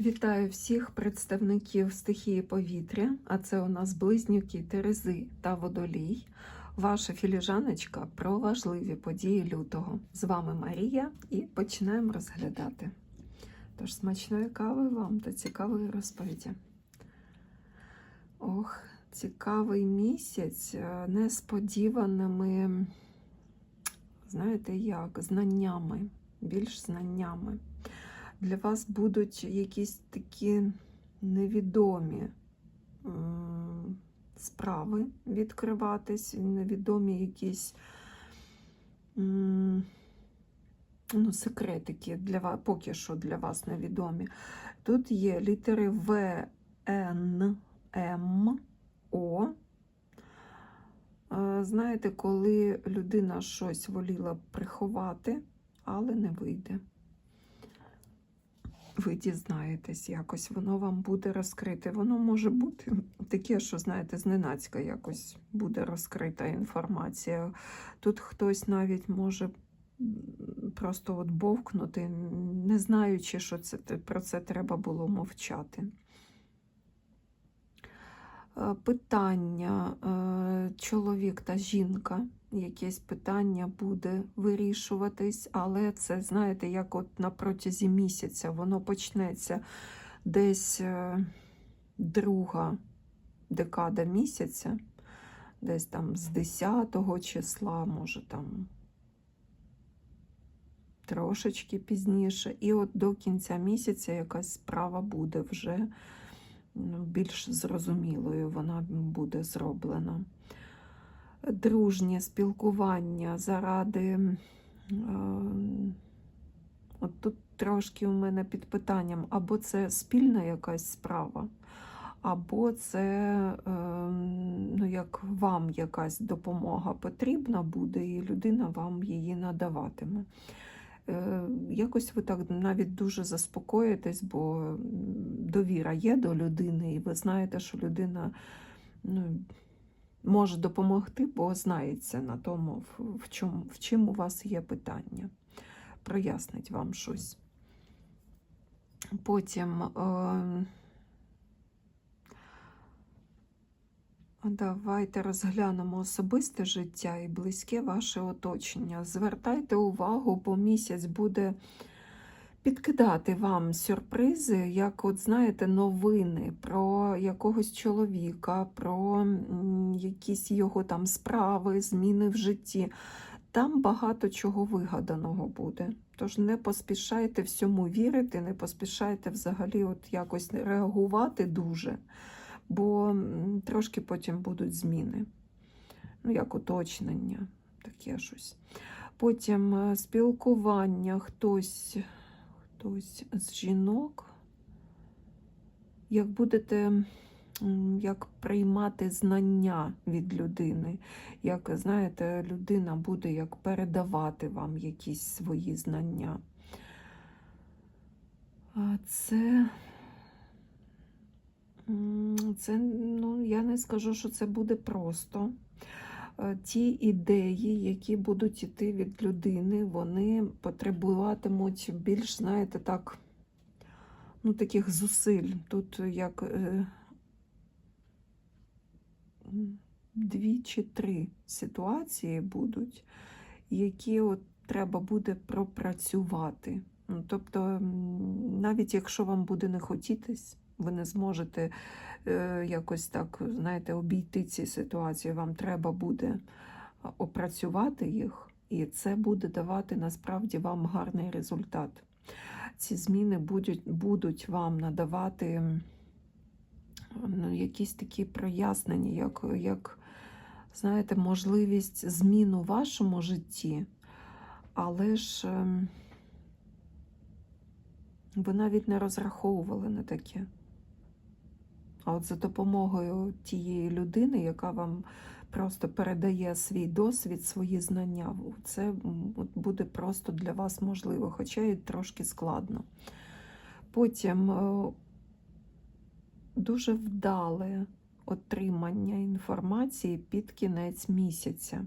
Вітаю всіх представників стихії повітря, а це у нас близнюки Терези та Водолій. Ваша філіжаночка про важливі події лютого. З вами Марія і починаємо розглядати. Тож смачної кави вам та цікавої розповіді. Ох, цікавий місяць е, несподіваними, знаєте як, знаннями, більш знаннями для вас будуть якісь такі невідомі справи відкриватись, невідомі якісь ну, секретики для вас, поки що для вас невідомі. Тут є літери В, Н, М, О. Е, Знаєте, коли людина щось воліла приховати, але не вийде ви дізнаєтесь якось, воно вам буде розкрите. Воно може бути таке, що, знаєте, зненацька якось буде розкрита інформація. Тут хтось навіть може просто от бовкнути, не знаючи, що це, про це треба було мовчати. Е, Питання е, чоловік та жінка, якесь питання буде вирішуватись, але це, знаєте, як от на протязі місяця воно почнеться десь е, друга декада місяця, десь там з 10 числа, може там трошечки пізніше. І от до кінця місяця якась справа буде вже ну, більш зрозумілою, вона буде зроблена дружнє спілкування заради. Е, от тут трошки у мене під питанням, або це спільна якась справа, або це е, ну, як вам якась допомога потрібна буде, і людина вам її надаватиме. Е, Якось ви так навіть дуже заспокоїтесь, бо довіра є до людини, і ви знаєте, що людина ну, може допомогти, бо знається на тому, в, чому, в чим у вас є питання. Прояснить вам щось. Потім е, давайте розглянемо особисте життя і близьке ваше оточення. Звертайте увагу, бо місяць буде підкидати вам сюрпризи, як, от знаєте, новини про якогось чоловіка, про якісь його там справи, зміни в житті. Там багато чого вигаданого буде. Тож не поспішайте всьому вірити, не поспішайте взагалі от якось реагувати дуже, бо трошки потім будуть зміни. Ну, як уточнення, таке щось. Потім е, спілкування, хтось хтось з жінок, як будете як приймати знання від людини, як, знаєте, людина буде як передавати вам якісь свої знання. А Це, це, ну, я не скажу, що це буде просто. Е, Ті ідеї, які будуть йти від людини, вони потребуватимуть більш, знаєте, так, ну, таких зусиль. Тут як е, дві чи три ситуації будуть, які от треба буде пропрацювати. Ну, Тобто, навіть якщо вам буде не хотітись, ви не зможете якось так, знаєте, обійти ці ситуації. Вам треба буде опрацювати їх, і це буде давати насправді вам гарний результат. Ці зміни будуть, будуть вам надавати ну, якісь такі прояснення, як, як, знаєте, можливість змін у вашому житті, але ж ем, ви навіть не розраховували на таке. А от за допомогою тієї людини, яка вам просто передає свій досвід, свої знання, це буде просто для вас можливо, хоча і трошки складно. Потім е, дуже вдале отримання інформації під кінець місяця.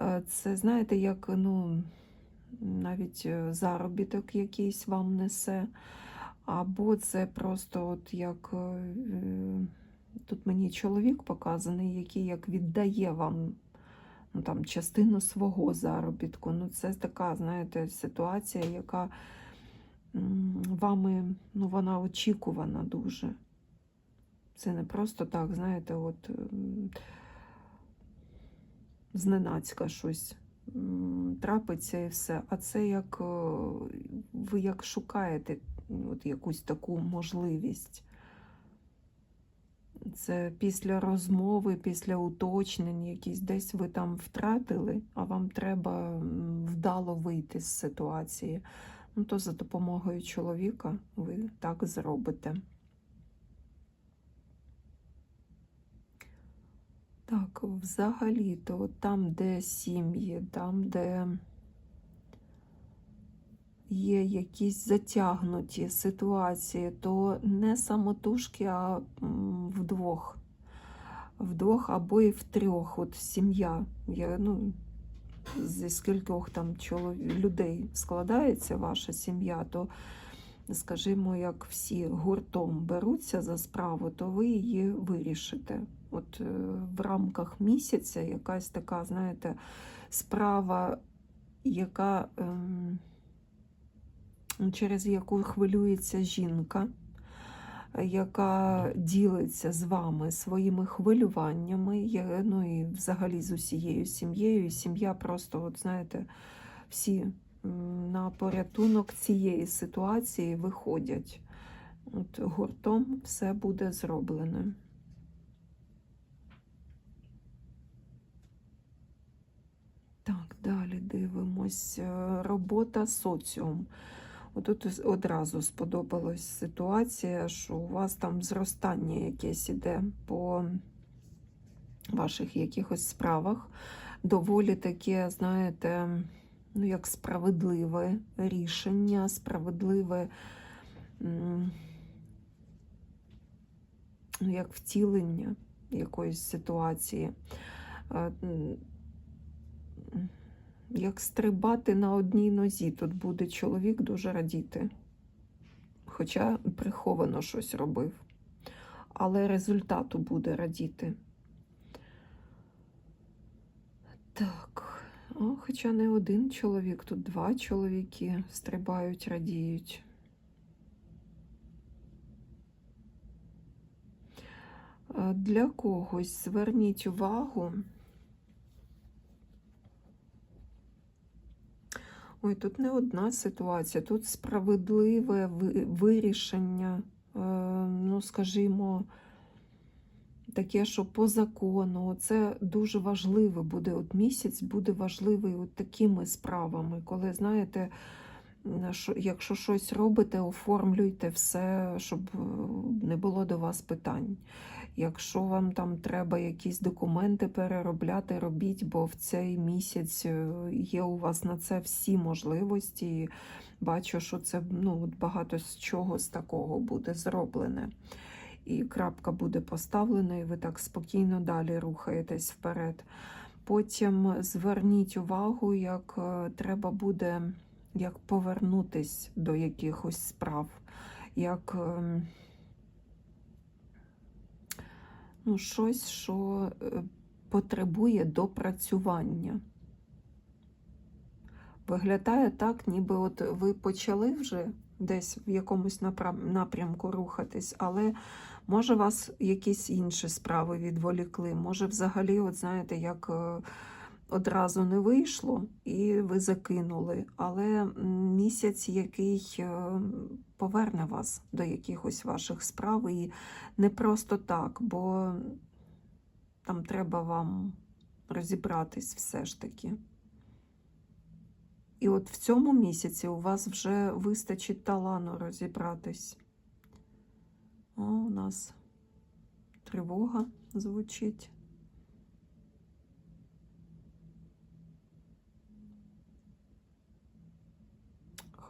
Е, Це, знаєте, як ну, навіть е, заробіток якийсь вам несе Або це просто от як е, е, тут мені чоловік показаний, який як віддає вам ну, там, частину свого заробітку. Ну, це така, знаєте, ситуація, яка вами, ну, вона очікувана дуже. Це не просто так, знаєте, от зненацька щось трапиться і все. А це як е, ви як шукаєте от якусь таку можливість. Це після розмови, після уточнень, якісь десь ви там втратили, а вам треба вдало вийти з ситуації. Ну, то за допомогою чоловіка ви так зробите. Так, взагалі-то там, де сім'ї, там, де є якісь затягнуті ситуації, то не самотужки, а вдвох. Вдвох або і втрьох. От сім'я. Я, ну, зі скількох там чолов... людей складається ваша сім'я, то, скажімо, як всі гуртом беруться за справу, то ви її вирішите. От е, в рамках місяця якась така, знаєте, справа, яка. Через яку хвилюється жінка, яка ділиться з вами своїми хвилюваннями, ну і взагалі з усією сім'єю. І сім'я просто, от знаєте, всі на порятунок цієї ситуації виходять. От гуртом все буде зроблене. Так, далі дивимось. Е, Робота соціум. Отут одразу сподобалась ситуація, що у вас там зростання якесь іде по ваших якихось справах. Доволі таке, знаєте, ну як справедливе рішення, справедливе ну, як втілення якоїсь ситуації. Як стрибати на одній нозі. Тут буде чоловік дуже радіти. Хоча приховано щось робив. Але результату буде радіти. Так. О, хоча не один чоловік, тут два чоловіки стрибають, радіють. Е, Для когось зверніть увагу. Ой, тут не одна ситуація, тут справедливе вирішення, е, ну, скажімо, таке, що по закону. Це дуже важливо буде. От місяць буде важливий от такими справами, коли, знаєте, якщо щось робите, оформлюйте все, щоб е, не було до вас питань. Якщо вам там треба якісь документи переробляти, робіть, бо в цей місяць е, є у вас на це всі можливості. Бачу, що це ну, багато з чого з такого буде зроблене. І крапка буде поставлена, і ви так спокійно далі рухаєтесь вперед. Потім зверніть увагу, як е, треба буде як повернутись до якихось справ, як ем, ну, щось, що е, потребує допрацювання. Виглядає так, ніби от ви почали вже десь в якомусь напрям- напрямку рухатись, але може вас якісь інші справи відволікли, може взагалі, от знаєте, як е, одразу не вийшло і ви закинули, але місяць, який е, поверне вас до якихось ваших справ, і не просто так, бо там треба вам розібратись все ж таки. І от в цьому місяці у вас вже вистачить талану розібратись. О, у нас тривога звучить.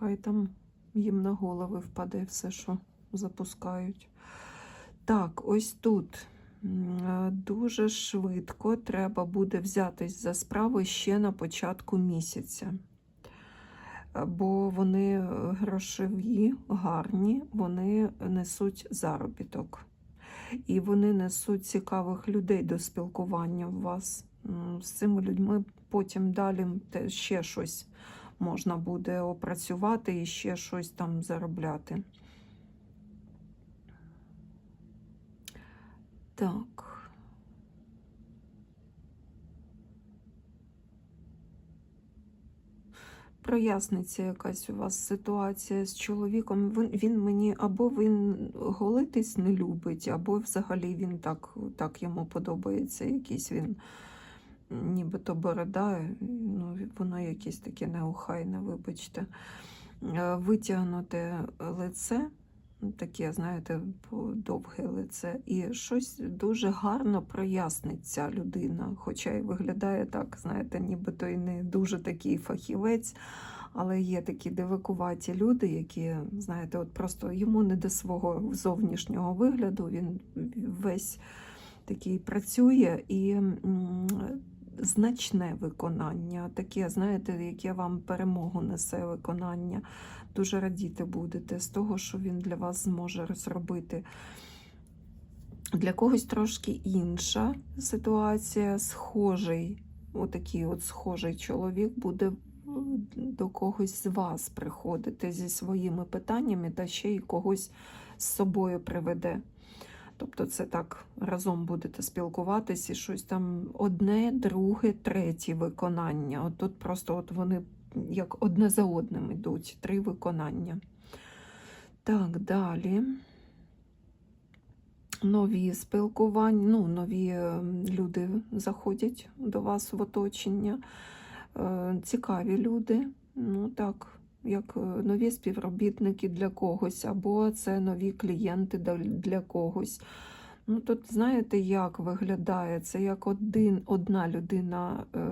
Хай там їм на голови впаде все, що запускають. Так, ось тут е, дуже швидко треба буде взятись за справу ще на початку місяця. е, бо вони грошові, гарні, вони несуть заробіток. І вони несуть цікавих людей до спілкування в вас. З цими людьми потім далі ще щось можна буде опрацювати і ще щось там заробляти. Так. Проясниться якась у вас ситуація з чоловіком. Він, він мені або він голитись не любить, або взагалі він так, так йому подобається. Якийсь він нібито борода, ну, воно якесь таке неохайне, вибачте. Е, Витягнуте лице, таке, знаєте, довге лице, і щось дуже гарно прояснить ця людина. Хоча й виглядає так, знаєте, нібито і не дуже такий фахівець. Але є такі дивакуваті люди, які, знаєте, от просто йому не до свого зовнішнього вигляду, він весь такий працює і значне виконання, таке, знаєте, яке вам перемогу несе виконання. Дуже радіти будете з того, що він для вас зможе розробити. Для когось трошки інша ситуація, схожий, отакий от схожий чоловік буде до когось з вас приходити зі своїми питаннями та ще й когось з собою приведе. Тобто це так разом будете спілкуватись і щось там одне, друге, третє виконання. От тут просто от вони як одне за одним йдуть, три виконання. Так, далі. Нові спілкування, ну, нові е, люди заходять до вас в оточення. Е, Цікаві люди, ну так, як е, нові співробітники для когось, або це нові клієнти для- когось. Ну, тут знаєте, як виглядає? Це як один, одна людина е,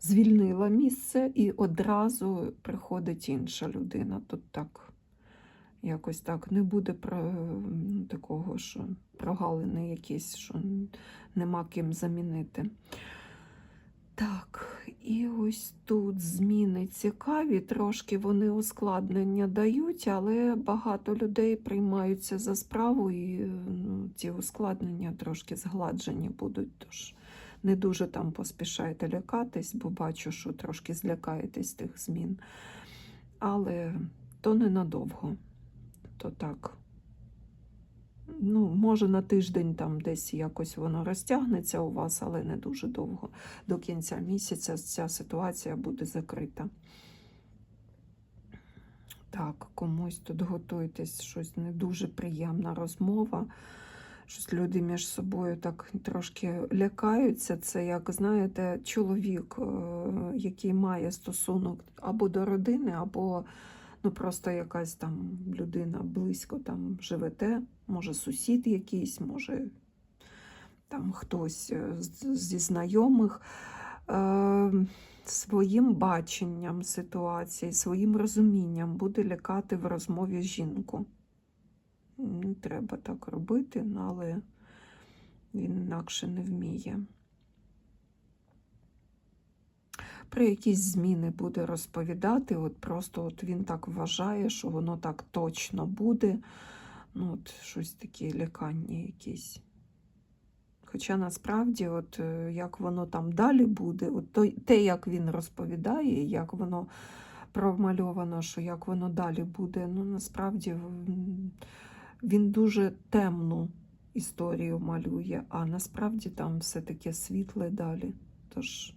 звільнила місце і одразу приходить інша людина. Тут так, якось так. Не буде про, м, такого, що прогалини якісь, що нема ким замінити. Так, і ось тут зміни цікаві, трошки вони ускладнення дають, але багато людей приймаються за справу, і ну, ці ускладнення трошки згладжені будуть. Тож не дуже там поспішайте лякатись, бо бачу, що трошки злякаєтесь тих змін. Але то ненадовго. То так. Ну, може, на тиждень там десь якось воно розтягнеться у вас, але не дуже довго. До кінця місяця ця ситуація буде закрита. Так, комусь тут готуйтесь, щось не дуже приємна розмова. Щось люди між собою так трошки лякаються. Це, як знаєте, чоловік, е, який має стосунок або до родини, або ну, просто якась там людина близько там живете, може сусід якийсь, може там хтось е, зі знайомих. Е, своїм баченням ситуації, своїм розумінням буде лякати в розмові жінку. Не треба так робити, але він інакше не вміє. Про якісь зміни буде розповідати, от просто от він так вважає, що воно так точно буде. Ну, от щось таке лякання якісь. Хоча насправді, от е, як воно там далі буде, от той- те, як він розповідає, як воно промальовано, що як воно далі буде, ну насправді він дуже темну історію малює, а насправді там все таке світле далі. Тож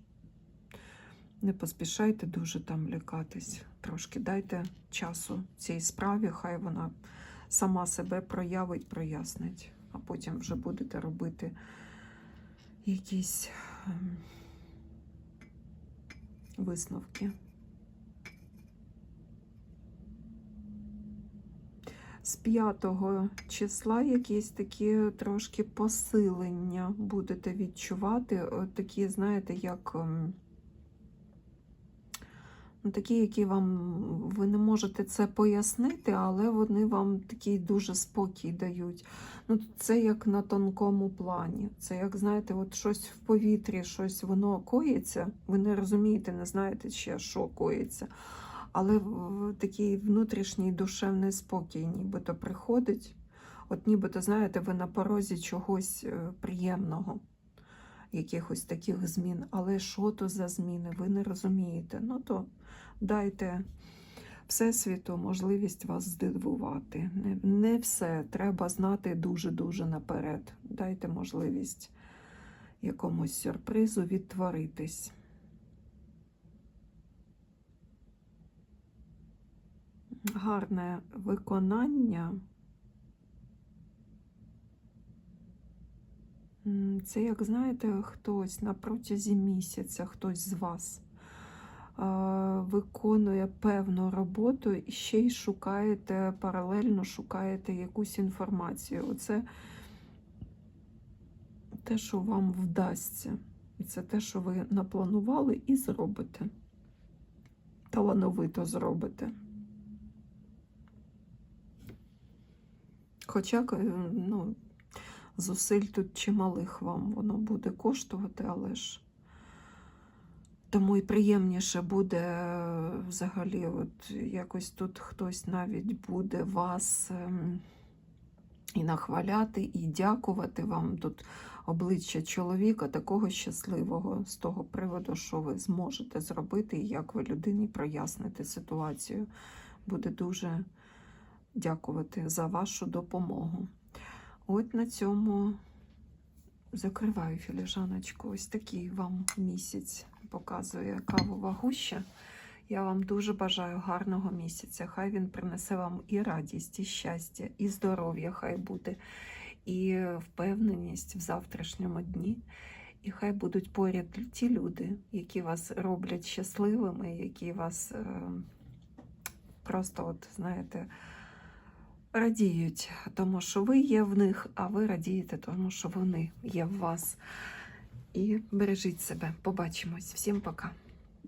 не поспішайте дуже там лякатись. Трошки дайте часу цій справі, хай вона сама себе проявить, прояснить, а потім вже будете робити якісь ем, висновки. З 5 числа якісь такі трошки посилення будете відчувати, такі, знаєте, як ем, такі, які вам ви не можете це пояснити, але вони вам такий дуже спокій дають. Ну, це як на тонкому плані. Це як, знаєте, от щось в повітрі, щось воно коїться. Ви не розумієте, не знаєте ще, що коїться. але такий внутрішній душевний спокій нібито приходить. От нібито, знаєте, ви на порозі чогось е, приємного, якихось таких змін. Але що то за зміни, ви не розумієте. Ну то дайте Всесвіту можливість вас здивувати. Не, все треба знати дуже-дуже наперед. Дайте можливість якомусь сюрпризу відтворитись. Гарне виконання. Це, як знаєте, хтось на протязі місяця, хтось з вас виконує певну роботу і ще й шукаєте, паралельно шукаєте якусь інформацію. Оце те, що вам вдасться. І це те, що ви напланували і зробите. Талановито зробите. Хоча ну, зусиль тут чималих вам воно буде коштувати, але ж тому і приємніше буде е, взагалі, от якось тут хтось навіть буде вас ем, і нахваляти, і дякувати вам тут обличчя чоловіка, такого щасливого з того приводу, що ви зможете зробити, і як ви людині проясните ситуацію. Буде дуже дякувати за вашу допомогу. От на цьому закриваю філіжаночку. Ось такий вам місяць показує кавова гуща. Я вам дуже бажаю гарного місяця. Хай він принесе вам і радість, і щастя, і здоров'я, хай буде, і впевненість в завтрашньому дні. І хай будуть поряд ті люди, які вас роблять щасливими, які вас е, просто, от, знаєте, радіють, тому що ви є в них, а ви радієте, тому що вони є в вас. І бережіть себе. Побачимось. Всім пока.